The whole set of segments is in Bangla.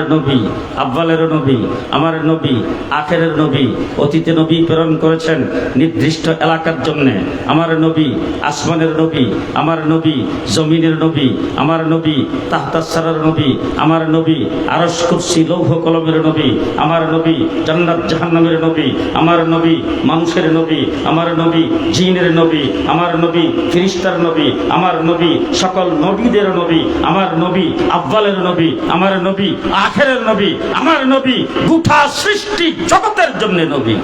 নবী আব্বালের নবী আমার নবী আখেরের নবী অতীতে নবী প্রেরণ করেছেন নির্দিষ্ট এলাকার জন্য আমার নবী আসমানের নবী আমার নবী জমিনের নবী আমার নবী তাহতাসারার নবী আমার নবী আরস কুরসি লৌহ কলমের নবী আমার নবী জান্নাত জাহান্নামের নবী আমার নবী মানুষের নবী আমার নবী জিনের নবী আমার নবী ফিরিস্তার নবী আমার নবী সকল নবীদের নবী আমার নবী আব্বালের নবী আমার নবী আখেরের নবী আমার নবী গুঠা সৃষ্টি জগতের জন্য নবী।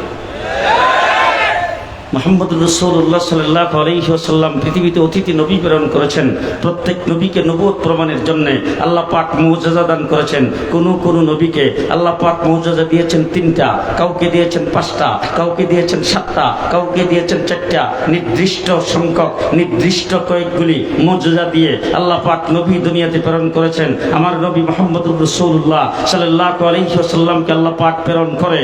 মোহাম্মদ রসৌল্লাহ সাল্লাহ আলহিহাসাল্লাম পৃথিবীতে অতিথি নবী প্রেরণ করেছেন। প্রত্যেক নবীকে নবুয় প্রমাণের জন্য আল্লাহ পাক মৌজাজা দান করেছেন। কোন কোন নবীকে আল্লাহ পাক মৌজাজা দিয়েছেন তিনটা, কাউকে দিয়েছেন পাঁচটা, কাউকে দিয়েছেন সাতটা, কাউকে দিয়েছেন চারটা। নির্দিষ্ট সংখ্যক, নির্দিষ্ট কয়েকগুলি মৌজাজা দিয়ে আল্লাহ পাক নবী দুনিয়াতে প্রেরণ করেছেন। আমার নবী মোহাম্মদ রসৌল্লাহ সাল্লাহ আলহিহাসাল্লামকে আল্লাহ পাক প্রেরণ করে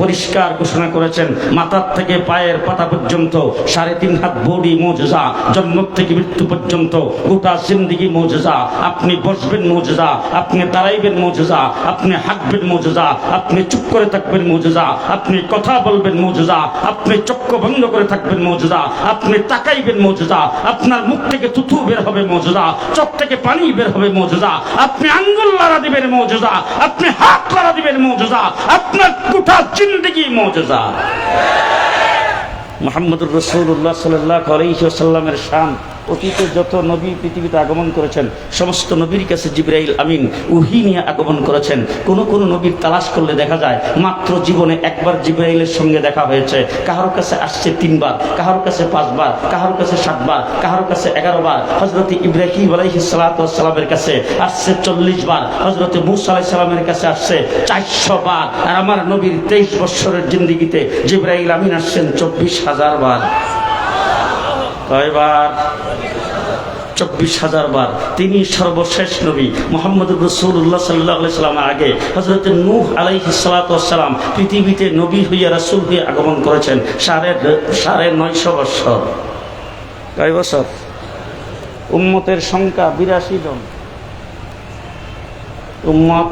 পরিষ্কার ঘোষণা করেছেন। মাথার থেকে পায়ের পাতা পর্যন্ত, সাড়ে তিন হাত বডি মৌজা জন্ম থেকে মৃত্যু পর্যন্ত গোটা জিন্দিগি মৌজা আপনি বসবেন মৌজা আপনি দাঁড়াইবেন মৌজা আপনি হাঁটবেন মৌজা আপনি চুপ করে থাকবেন মৌজা আপনি কথা বলবেন মৌজা আপনি চক্র বন্ধ করে থাকবেন মৌজা আপনি তাকাইবেন মৌজা আপনার মুখ থেকে থুথু বের হবে মৌজা চোখ থেকে পানি বের হবে মৌজা আপনি আঙ্গুল লড়া দিবেন মৌজা আপনি হাত লড়া দিবেন মৌজা আপনার গোটা জিন্দিগি মৌজা মোহাম্মদুর রসুল্লাহ সাল্লাহ আলহিসাল্লামের শান। অতীতে যত নবী পৃথিবীতে আগমন করেছেন, সমস্ত নবীর কাছে জিব্রাইল আমিন উহি নিয়ে আগমন করেছেন। কোন কোন নবীর তালাশ করলে দেখা যায়, মাত্র জীবনে একবার জিব্রাইলের সঙ্গে দেখা হয়েছে। কাহার কাছে আসছে তিনবার, কাহার কাছে পাঁচবার, কাহার কাছে সাতবার, কাহার কাছে এগারো বার হজরত ইব্রাহিম আলাইহিসালামের কাছে আসছে চল্লিশ বার হজরত মুসা আলাই সালামের কাছে আসছে চারশো বার আর আমার নবীর তেইশ বৎসরের জিন্দিগিতে জিব্রাইল আমিন আসছেন চব্বিশ হাজার বার কয়বার চব্বিশ হাজার বার তিনি সর্বশেষ নবী মোহাম্মদ রসুল্লাহ সাল্লাহ সাল্লামের আগে হজরত নূহ আলাইহি সালাতাম পৃথিবীতে নবী হইয়া রাসুল হয়ে আগমন করেছেন সাড়ে সাড়ে নয়শো বৎসর কয় বছর? উম্মতের সংখ্যা বিরাশি জন। উম্মত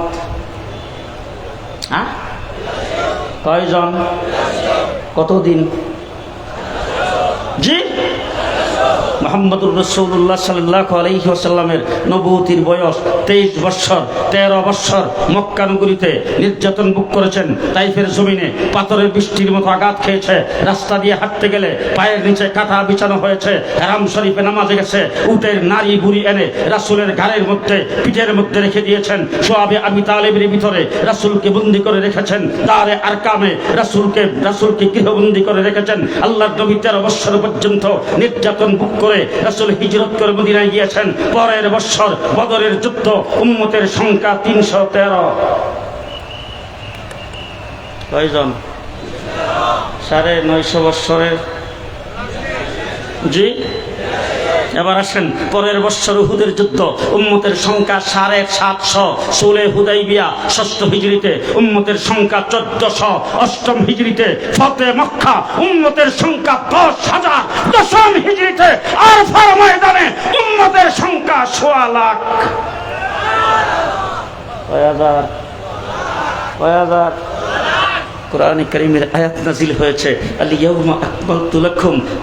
হ্যাঁ কয়জন? কতদিন জি মোহাম্মদুর রসৌল্লাহ সাল্লাহ আলহিহাসাল্লামের নবতির বয়স তেইশ বৎসর, তেরো বৎসর। মক্কানগরীতে নির্যাতন বুক করেছেন। তাইফের জমিনে পাথরের বৃষ্টির মতো আঘাত খেয়েছে। রাস্তা দিয়ে হাঁটতে গেলে পায়ের নিচে কাঁথা বিছানো হয়েছে। রাম শরীফে নামাজে গেছে। উটের নারী বুড়ি এনে রাসুলের ঘাড়ের মধ্যে, পিঠের মধ্যে রেখে দিয়েছেন। সোয়াবে আবি তালেবের ভিতরে রাসুলকে বন্দি করে রেখেছেন। দারে আর কামে রাসুলকে রাসুলকে গৃহবন্দী করে রেখেছেন। আল্লাহ নবী তেরো বৎসর পর্যন্ত নির্যাতন বুক করে রাসুল হিজরত করে মদিনায় গিয়েছেন। পরের বৎসর বদরের যুদ্ধ, উম্মতের সংখ্যা তিনশো তেরো। কয়জন? সাড়ে নয়শো বৎসরের। জি? এবার আসেন, পরের বৎসর হুদের যুদ্ধ, উম্মতের সংখ্যা সাড়ে সাতশো। ষোলে হুদাই বিয়া ষষ্ঠ হিজড়িতে, উম্মতের সংখ্যা চোদ্দশো। অষ্টম হিজড়িতে, ফতে মক্কা, উম্মতের সংখ্যা দশ। হাজার দশম হিজড়িতে আর ফার ময়দানে উম্মতের সংখ্যা সোয়া লাখ।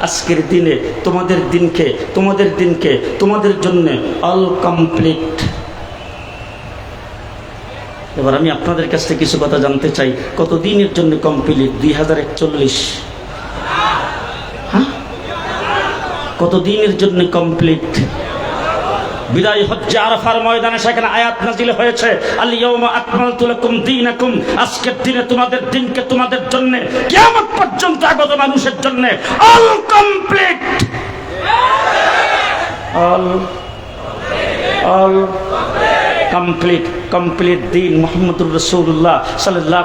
আজকের দিনে তোমাদের দিনকে তোমাদের দিনকে, তোমাদের জন্য অল কমপ্লিট। এবার আমি আপনাদের কাছ থেকে কিছু কথা জানতে চাই কত দিনের জন্য কমপ্লিট? দুই হাজার একচল্লিশ হ্যাঁ কত দিনের জন্য কমপ্লিট বিদায় হজ্জে আরাফার ময়দানে সেখানে আয়াত নাজিল হয়েছে। আলিয়াউমা আকমালতু লাকুম দীনাকুম। আজকের দিনে তোমাদের দিনকে তোমাদের জন্য কিয়ামত পর্যন্ত আগত মানুষের জন্য all complete all all complete complete দিন মোহাম্মদুর রসুল্লাহ সাল্লাহ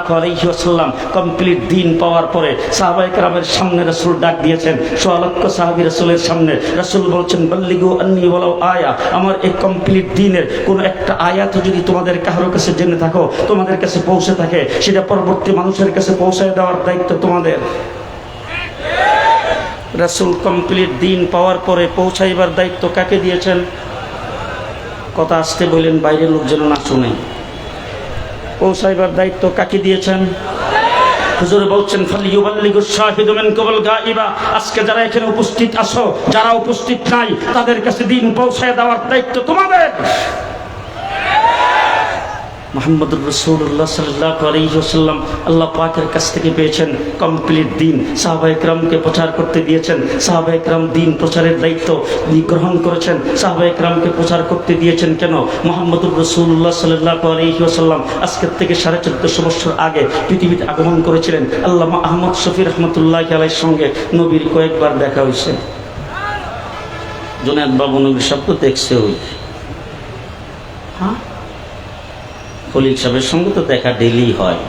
কমপ্লিট দিন পাওয়ার পরে সাহাবাই কালামের সামনে রসুল ডাক দিয়েছেন, সোয়ালক্ষ সাহাবি রসুলের সামনে। রসুল বলছেন, বল্লিগু আন্নি বলাও আয়া। আমার এই কমপ্লিট দিনের কোনো একটা আয়াত যদি তোমাদের কারোর কাছে জেনে থাকো, তোমাদের কাছে পৌঁছে থাকে, সেটা পরবর্তী মানুষের কাছে পৌঁছায় দেওয়ার দায়িত্ব তোমাদের। রাসুল কমপ্লিট দিন পাওয়ার পরে পৌঁছাইবার দায়িত্ব কাকে দিয়েছেন? কথা আসতে বললেন, বাইরের লোক যেন না শুনে। পৌঁছাইবার দায়িত্ব কাকে দিয়েছেন? হুজুর বলছেন আজকে যারা এখানে উপস্থিত আছো, যারা উপস্থিত নাই, তাদের কাছে দিন পৌঁছায় দেওয়ার দায়িত্ব তোমাদের। মোহাম্মদুর রসুল্লাহ সাল্লাহ আলহিহাল্লাম আল্লাহ পাকের কাছ থেকে পেয়েছেন কমপ্লিট দিন। সাহাবা একরামকে প্রচার করতে দিয়েছেন। সাহাবা একরাম দিন প্রচারের দায়িত্ব গ্রহণ করেছেন। সাহাবা একরামকে প্রচার করতে দিয়েছেন কেন? মোহাম্মদুর রসুল্লাহ সাল্লাহ আলহিহাল্লাম আজকের থেকে সাড়ে চোদ্দশো বছর আগে পৃথিবীতে আগমন করেছিলেন। আল্লামা আহমদ শফি রহমতুল্লাহ আলাইর সঙ্গে নবীর কয়েকবার দেখা হয়েছে। জোনায়দ বাবু নবীর শব্দ দেখছে ওই। হ্যাঁ? খলিল সাহেবের সঙ্গে তো দেখা ডেলি হয়।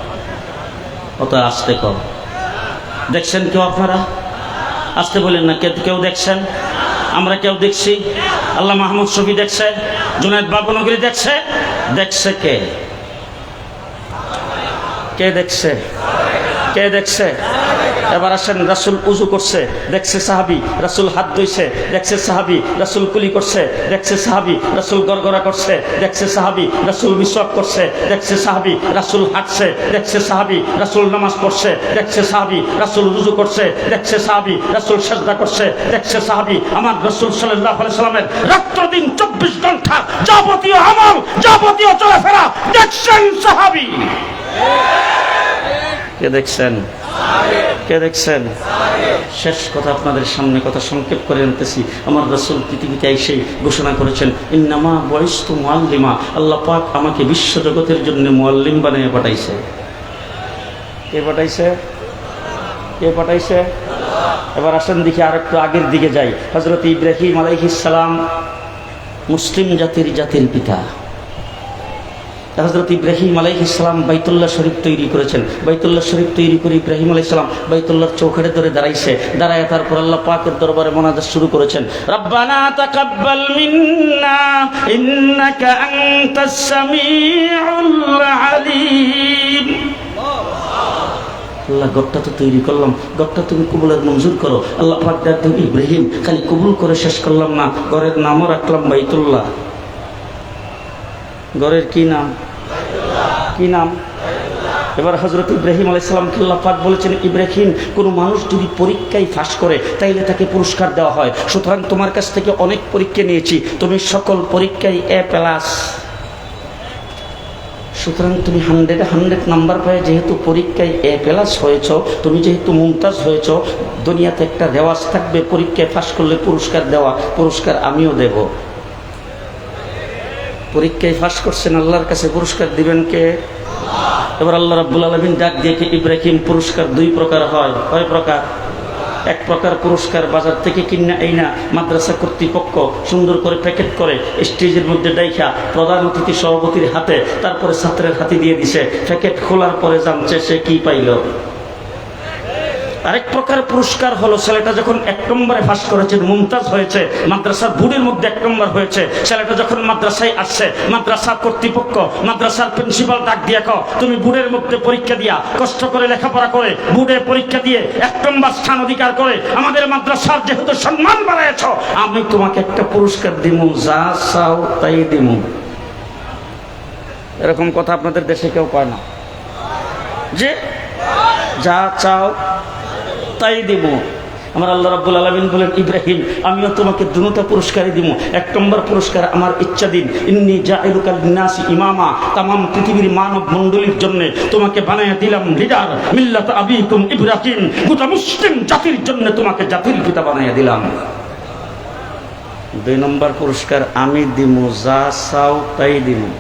অত আসতে কম। দেখছেন কেউ আপনারা? আসতে বলেন না, কেউ দেখছেন? আমরা কেউ দেখছি? আল্লাহ মাহমুদ শফি দেখছে? জুনায়দ বাবনগরী দেখছে? দেখছে কে? কে দেখছে? কে দেখছে? এবার আসেন, রাসুল উজু করছে, দেখছে সাহাবি, রাসুল হাত ধুইছে, দেখছে সাহাবি, রাসুল কুলি করছে, দেখছে সাহাবি, রাসুল গড়গড়া করছে, দেখছে সাহাবি, রাসুল মিসওয়াক করছে, দেখছে সাহাবি, রাসুল হাঁটছে, দেখছে সাহাবি, রাসুল নামাজ পড়ছে, দেখছে সাহাবি, রাসুল উজু করছে, দেখছে সাহাবি, রাসুল সাজদা করছে, দেখছে সাহাবি, আমার রাসুল সাল্লাহ সাল্লামের রাত্র দিন চব্বিশ ঘণ্টা যাবতীয় আমল, যাবতীয় চলাফেরা দেখছেন সাহাবি। কে দেখছেন? কে দেখছেন? শেষ কথা আপনাদের সামনে কথা সংক্ষেপ করে আনতেছি। আমার রসুল পৃথিবীতে এসে ঘোষণা করেছেন, ইন্নামা বয়স তো মোয়াল্লিমা আল্লাহ পাক আমাকে বিশ্ব জগতের জন্য মোয়াল্লিম বানিয়ে পাঠাইছে। কে পাঠাইছে? কে পাঠাইছে? এবার আসেন দেখি আর একটু আগের দিকে যাই। হজরত ইব্রাহিম আলাইহিসালাম মুসলিম জাতির জাতির পিতা। হজরত ইব্রাহিম আলাইহ ইসলাম বাইতুল্লাহ শরীফ তৈরি করেছেন। বাইতুল্লাহ শরীফ তৈরি করে ইব্রাহিম আলাইহ ইসলাম বাইতুল্লাহর চৌখাটে ধরে দাঁড়াইছে। দাঁড়ায় তারপর আল্লাহ পাকের দরবারে মোনাজাত শুরু করেছেন। রব্বানা তাকাব্বাল মিন্না, ইন্নাকা আনতাস সামিউল আলিম। আল্লাহ গড়টা তো তৈরি করলাম। গড়টা তুমি কবুলের মঞ্জুর করো। আল্লাহ পাক ডাক ইব্রাহিম, খালি কবুল করে শেষ করলাম না। ঘরের নামও রাখলাম বাইতুল্লাহ। ঘরের কি নাম? কি নাম? এবার হজরত ইব্রাহিম আলাইসালামকে আল্লাহ পাক বলেছেন, ইব্রাহিম, কোনো মানুষ যদি পরীক্ষায় ফাঁস করে, তাইলে তাকে পুরস্কার দেওয়া হয়। সুতরাং তোমার কাছ থেকে অনেক পরীক্ষা নিয়েছি। তুমি সকল পরীক্ষায় এ প্লাস সুতরাং তুমি হান্ড্রেডে, হান্ড্রেড নাম্বার পেয়ে যেহেতু পরীক্ষায় এ প্লাস হয়েছ, তুমি যেহেতু মুমতাজ হয়েছ, দুনিয়াতে একটা রেওয়াজ থাকবে, পরীক্ষায় ফাঁস করলে পুরস্কার দেওয়া। পুরস্কার আমিও দেব। পরীক্ষায় ফাঁস করছেন, আল্লাহর কাছে পুরস্কার দিবেন কে? এবার আল্লাহ রাব্বুল আলমিন ডাক দিয়ে কি ইব্রাহিম পুরস্কার দুই প্রকার হয়। কয় প্রকার? এক প্রকার পুরস্কার বাজার থেকে কিনা এই না মাদ্রাসা কর্তৃপক্ষ সুন্দর করে প্যাকেট করে স্টেজের মধ্যে ডাইখা প্রধান অতিথি সভাপতির হাতে, তারপরে ছাত্রের হাতে দিয়ে দিছে। প্যাকেট খোলার পরে জানছে সে কি পাইল। আরেক প্রকার পুরস্কার হলো ছেলেটা যখন এক নম্বরে পাস করেছে, মুমতাজ হয়েছে, মাদ্রাসার বুড়ির মধ্যে এক নম্বর হয়েছে। ছেলেটা যখন মাদ্রাসায় আসছে মাদ্রাসার কর্তৃপক্ষ, মাদ্রাসার প্রিন্সিপাল ডাক দিয়ে কো তুমি বুড়ের মধ্যে পরীক্ষা দিয়া, কষ্ট করে লেখাপড়া করে বুড়ে পরীক্ষা দিয়ে এক নম্বর স্থান অধিকার করে, আমাদের মাদ্রাসার যেহেতু সম্মান বাড়াইছ আমি তোমাকে একটা পুরস্কার দিমু, যা চাও তাই দিমু। এরকম কথা আপনাদের দেশে কেউ কয় না। যে যা চাও তাই দিব। আমার আল্লাহ রাব্বুল আলমিন বলেন, ইব্রাহিম, আমিও তোমাকে দুটা পুরস্কারই দিব। এক নম্বর পুরস্কার আমার ইচ্ছা দিন। ইন্নি জাইলুকাল নাসি ইমামা, তামাম পৃথিবীর মানব মণ্ডলীর জন্য তোমাকে বানায় দিলাম লিডার। মিল্লাত আবিকুম ইব্রাহিম, গোটা মুসলিম জাতির জন্য তোমাকে জাতির পিতা বানাইয়া দিলাম। দুই নম্বর পুরস্কার আমি দিমু, যা চাও তাই দিমু।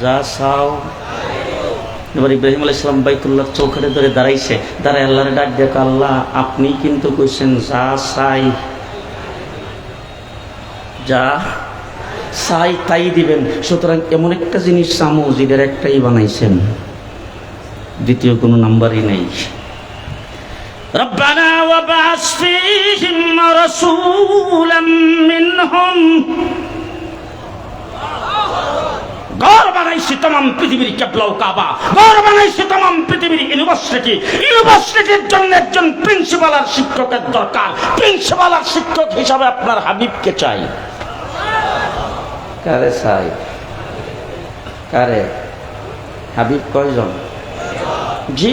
যা চাও এবার ইব্রাহিম আলাহ ইসলাম বাইতুল্লাহ চৌখাটে ধরে দাঁড়াইছে দাঁড়ায় আল্লাহরে ডাক দেখো আল্লাহ আপনি কিন্তু কইছেন যা চাই যা চাই তাই দিবেন সুতরাং এমন একটা জিনিস চামো যেটার একটাই বানাইছেন দ্বিতীয় কোনো নাম্বারই নেই ربنا وابعث فيهم رسولا منهم গড় বানাইছে তমাম পৃথিবীর কেবলাও কাবা। গড় বানাইছে তমাম পৃথিবীর ইউনিভার্সিটি ইউনিভার্সিটির জন্য একজন প্রিন্সিপাল আর শিক্ষকের দরকার। প্রিন্সিপাল আর শিক্ষক হিসাবে আপনার হাবিবকে চাই? কারে চাই? কারে? হাবিব কয়জন? জি?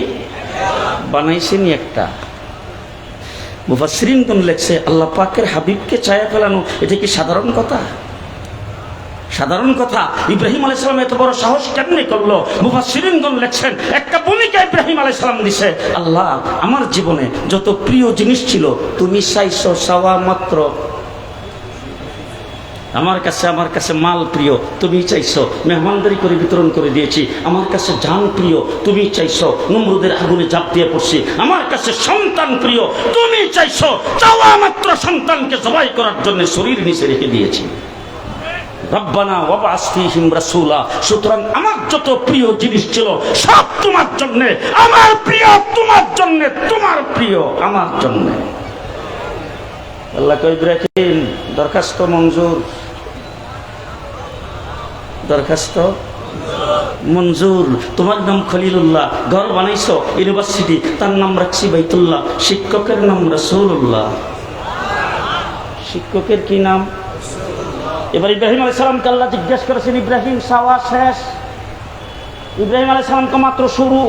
বানাইছেনি একটা। মুফাসরিনগণ লেখছে আল্লাহ পাকের হাবিবকে ছায়া ফেলানো এটা কি সাধারণ কথা? সাধারণ কথা, ইব্রাহিম আলাই সালাম এত বড় সাহস কেমনি করল? মুফাসরিনগণ লেখছেন, একটা ভূমিকা ইব্রাহিম আলাই সালাম দিছে। আল্লাহ, আমার জীবনে যত প্রিয় জিনিস ছিল, তুমি চাইছো চাওয়া মাত্র। আমার কাছে আমার কাছে মাল প্রিয়, তুমি চাইছো। মেহমানদারি করে বিতরণ করে দিয়েছি। আমার কাছে জান প্রিয়, তুমি চাইছো। নমরুদের আগুনে জাপ দিয়ে পড়ছি। আমার কাছে সন্তান প্রিয়, তুমি চাইছো। চাওয়া মাত্র সন্তানকে জবাই করার জন্য শরীর নিচে রেখে দিয়েছি। জিনিস ছিল আমার প্রিয় তোমার প্রিয় দরখাস্ত মঞ্জুর। দরখাস্ত মঞ্জুর। তোমার নাম খলিলুল্লাহ, ঘর বানাইছো, ইউনিভার্সিটি, তার নাম রাখছি বাইতুল্লাহ, শিক্ষকের নাম রসুল্লাহ শিক্ষকের কি নাম? এবার ইব্রাহিম আলাই সালামকে আল্লাহ জিজ্ঞেস করেছেন, ইব্রাহিম, সাওয়া শেষ? ইব্রাহিম আলাই সালামকে মাত্র শুরু।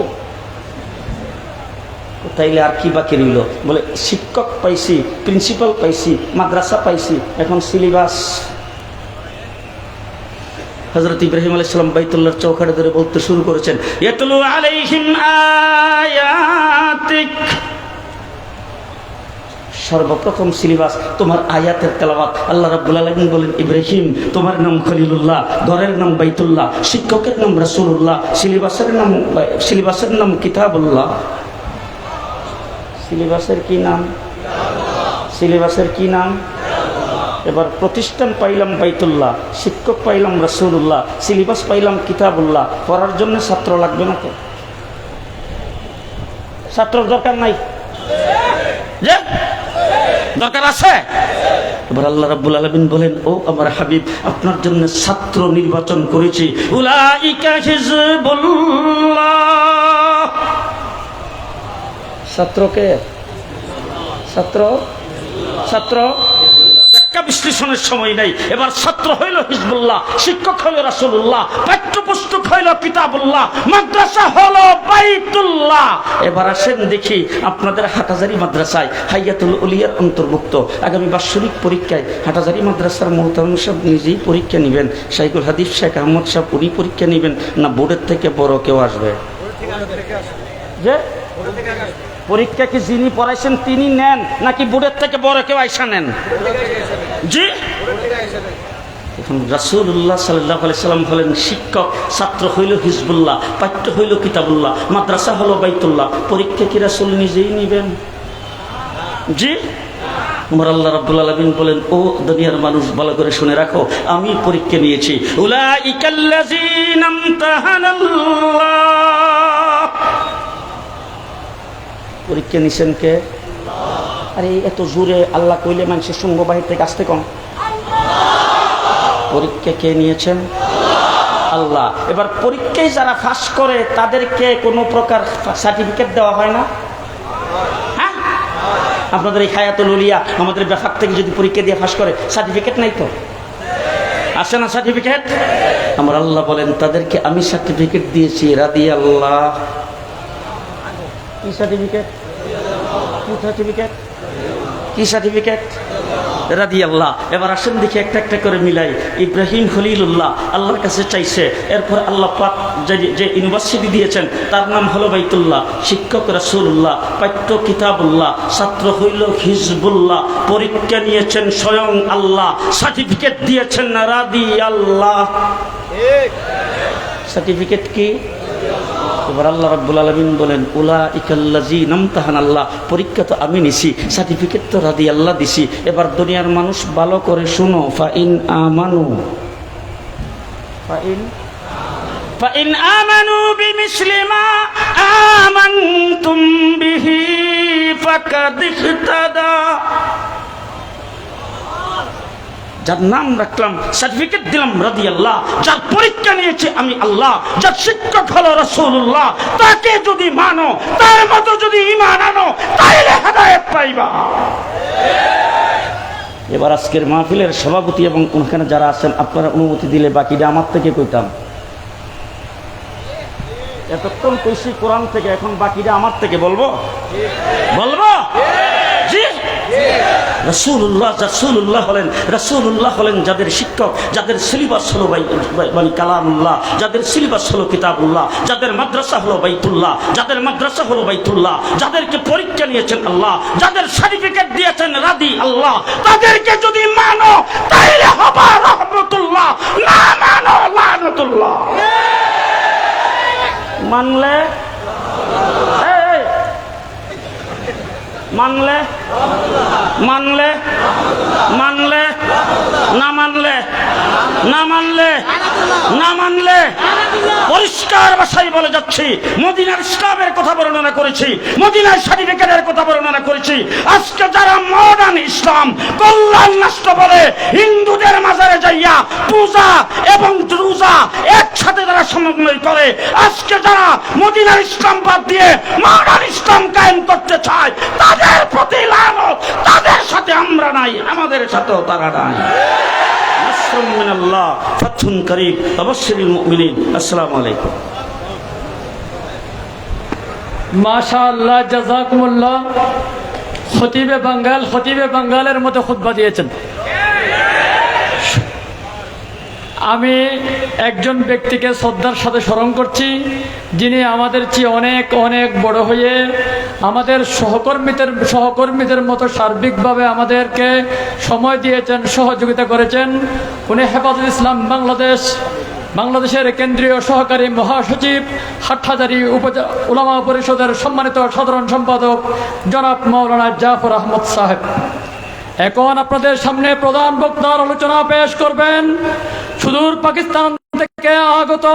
তাইলে আর কি বাকি রইল? বলে, শিক্ষক পাইছি, প্রিন্সিপাল পাইছি, মাদ্রাসা পাইছি, এখন সিলেবাস। হজরত ইব্রাহিম আলাইহিস সালাম বাইতুল্লাহর চৌকাঠে ধরে বলতে শুরু করেছেন, ইয়াতলু আলাইহিম আয়াতিক। সর্বপ্রথম সিলেবাস তোমার আয়াতের তেলাওয়াত। আল্লাহ রাব্বুল আলামিন বলেন, ইব্রাহিম, তোমার নাম খলিলুল্লাহ, ঘরের নাম বাইতুল্লাহ, শিক্ষকের নাম রাসূলুল্লাহ, সিলেবাসের নাম সিলেবাসের নাম কিতাবুল্লাহ। সিলেবাসের কি নাম? সিলেবাসের কি নাম? এবার প্রতিষ্ঠান পাইলাম বাইতুল্লাহ, শিক্ষক পাইলাম রসুল্লাহ সিলেবাস পাইলাম কিতাবুল্লাহ। পড়ার জন্য ছাত্র লাগবে না তো? ছাত্র দরকার নাই? দরকার আছে? এবার আল্লাহ রাব্বুল আলামিন বলেন, ও আমার হাবিব, আপনার জন্য ছাত্র নির্বাচন করেছি। উলাইকা হিজবুল্লাহ। ছাত্রকে ছাত্র? ছাত্র? ব্যাখ্যা বিশ্লেষণের সময় নাই। এবার ছাত্র হইল হিজবুল্লাহ, শিক্ষক হইল রাসুল্লাহ পাঠ্যপুস্তক হইল কিতাবুল্লাহ, মাদ্রাসা হলো বাইতুল্লাহ। এবার আসেন দেখি আপনাদের হাটাজারি মাদ্রাসায় হাইয়াতুল উলিয়ার অন্তর্ভুক্ত। আগামী বাৎসরিক পরীক্ষায় হাটাজারি মাদ্রাসার মোহতারাম সাহেব নিজেই পরীক্ষা নেবেন। শাইকুল হাদিফ শেখ আহমদ সাহেব উনি পরীক্ষা নেবেন না বোর্ডের থেকে বড় কেউ আসবে? যে? পরীক্ষা কি যিনি পড়াইছেন তিনি নেন নাকি বোর্ডের থেকে বড় কেউ আইসা নেন? জি। এখন রাসুল্লাহ সাল্লাহ সাল্লাম হলেন শিক্ষক ছাত্র হইল হিজবুল্লাহ পাঠ্য হইল কিতাবুল্লাহ মাদ্রাসা হলো বাইতুল্লাহ। পরীক্ষা কি রাসুল নিজেই নিবেন? জি। আমার আল্লাহ রাব্বুল আলামিন বলেন ও দুনিয়ার মানুষ ভালো করে শুনে রাখো আমি পরীক্ষা নিয়েছি। উলাইকাল্লাযীনা ইমতাহানাল্লাহ পরীক্ষা নিছেন কে? আরে, এত জোরে আল্লাহ কইলে মানুষের সঙ্গ বাহির থেকে, আসতে কম। পরীক্ষা কে নিয়েছেন? আল্লাহ। এবার পরীক্ষায় যারা ফাঁস করে, তাদেরকে কোনো প্রকার সার্টিফিকেট দেওয়া হয় না? হ্যাঁ? আপনাদের এই খায়াতুল উলিয়া, আমাদের ব্যাপার থেকে যদি পরীক্ষা দিয়ে ফাঁস করে সার্টিফিকেট নাই তো? আসে না সার্টিফিকেট আমার আল্লাহ বলেন, তাদেরকে আমি সার্টিফিকেট দিয়েছি রাদি আল্লাহ কি সার্টিফিকেট কি সার্টিফিকেট কি সার্টিফিকেট রাদি আল্লাহ এবার আসেন দেখি একটা একটা করে মিলাই। ইব্রাহিম খলিলুল্লাহ আল্লাহর কাছে চাইছে। এরপর আল্লাহ পাক যে যে ইউনিভার্সিটি দিয়েছেন তার নাম হলো বাইতুল্লাহ। শিক্ষক রাসুল্লাহ পাঠ্য কিতাবুল্লাহ ছাত্র হইল হিজবুল্লাহ। পরীক্ষা নিয়েছেন স্বয়ং আল্লাহ। সার্টিফিকেট দিয়েছেন রাদি আল্লাহ সার্টিফিকেট কি? এবার আল্লাহ রাব্বুল আলমিন বলেন উলা ইকাল্লাজি নামতাহান আল্লাহ পরীক্ষা তো আমি নিছি সার্টিফিকেট তো রাদি আল্লাহ দিছি এবার দুনিয়ার মানুষ ভালো করে শুনো ফাইন আমানু ফাইন فإن آمنوا بمثل ما آمنتم به فقد اهتدى যার নাম রাখলাম সার্টিফিকেট দিলাম রাদি আল্লাহ যার পরীক্ষা নিয়েছে আমি আল্লাহ, যার শিক্ষক হলো রসুল্লাহ তাকে যদি মানো, তার মতো যদি ইমান আনো, তাইলে হেদায়ত পাইবা। এবার আজকের মাহফিলের সভাপতি এবং ওখানে যারা আছেন, আপনারা অনুমতি দিলে বাকিটা আমার থেকে কইতাম। এতক্ষণ কইছি কোরআন থেকে, এখন বাকিটা আমার থেকে, বলব? বলব? রসুল্লাহ রসুল্লাহ হলেন রসুল্লাহ হলেন যাদের শিক্ষক যাদের সিলেবাস হলো মানে কালামুল্লাহ যাদের সিলেবাস হলো কিতাবুল্লাহ যাদের মাদ্রাসা হলো বাইতুল্লাহ যাদের মাদ্রাসা হলো বাইতুল্লাহ যাদেরকে পরীক্ষা নিয়েছেন আল্লাহ যাদের সার্টিফিকেট দিয়েছেন রাদি আল্লাহ তাদেরকে যদি মানো তাইলে হবা রহমতুল্লাহ না মানো লানতুল্লাহ। মানলে? এই, মানলে মানলে মানলে না মানলে না মানলে না মানলে পরিষ্কার ভাষায় বলে যাচ্ছি, মদিনার ইসলামের কথা বর্ণনা করেছি, মদিনার সার্টিফিকেটের কথা বর্ণনা করেছি। আজকে যারা মডার্ন ইসলাম, কল্যাণ নষ্ট বলে, হিন্দুদের মাজারে যাইয়া পূজা এবং রোজা একসাথে যারা সমন্বয় করে, আজকে যারা মদিনার ইসলাম বাদ দিয়ে মডার্ন ইসলাম কায়েম করতে চায়, তাদের প্রতি লানত, তাদের সাথে আমরা নাই, আমাদের সাথেও তারা নাই। নাসরুম মিনাল্লাহ, ফাতহুন করিব তাবাশশিরিল মুমিনিন। আসসালামু আলাইকুম। মাশাআল্লাহ, জাযাকুমুল্লাহ। খতিবে বাঙ্গাল, খতিবে বাঙ্গালের মতো খুতবা দিয়েছেন। আমি একজন ব্যক্তিকে শ্রদ্ধার সাথে স্মরণ করছি, যিনি আমাদের চেয়ে অনেক অনেক বড় হয়ে আমাদের সহকর্মীদের সহকর্মীদের মতো সার্বিকভাবে আমাদেরকে সময় দিয়েছেন, সহযোগিতা করেছেন। উনি হেফাজত ইসলাম বাংলাদেশ, বাংলাদেশের কেন্দ্রীয় সহকারী মহাসচিব, হাটহাজারী উপজা, উলামা পরিষদের সম্মানিত সাধারণ সম্পাদক জনাব মৌলানা জাফর আহমদ সাহেব। এখন আপনাদের সামনে প্রধান বক্তার আলোচনা পেশ করবেন সুদূর পাকিস্তান থেকে আগত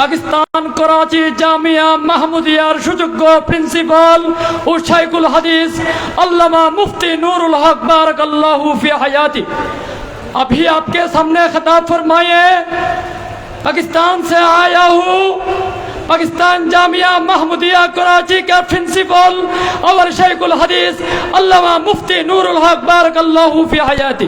পাকিস্তান করাচি জামিয়া মাহমুদিয়ার সুযোগ্য প্রিন্সিপাল ও শাইকুল হাদিস আল্লামা মুফতি नूरुल हक बारक अल्लाह फी हयाती अभी आपके सामने खिताब फरमाए पाकिस्तान से आया हूँ পাকিস্তান জামিয়া মাহমুদিয়া করাচি কে প্রিন্সিপাল আমার শেখুল হাদিস, আল্লামা মুফতি নুরুল হক বারাকাল্লাহু ফি হায়াতি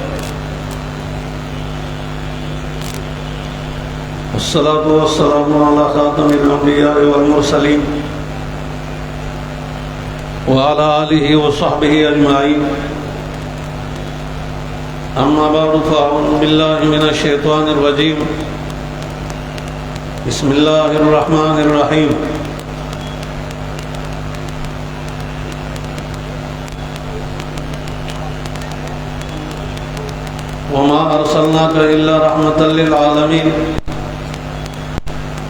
والصلاة والسلام على خاتم الأنبياء والمرسلين وعلى آله وصحبه أجمعين. أما بعد، فأعوذ بالله من الشيطان الرجيم. بسم الله الرحمن الرحيم. وما أرسلناك إلا رحمة للعالمين.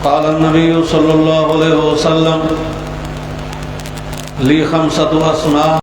قال النبي صلى الله عليه وسلم لي خمسة أسماء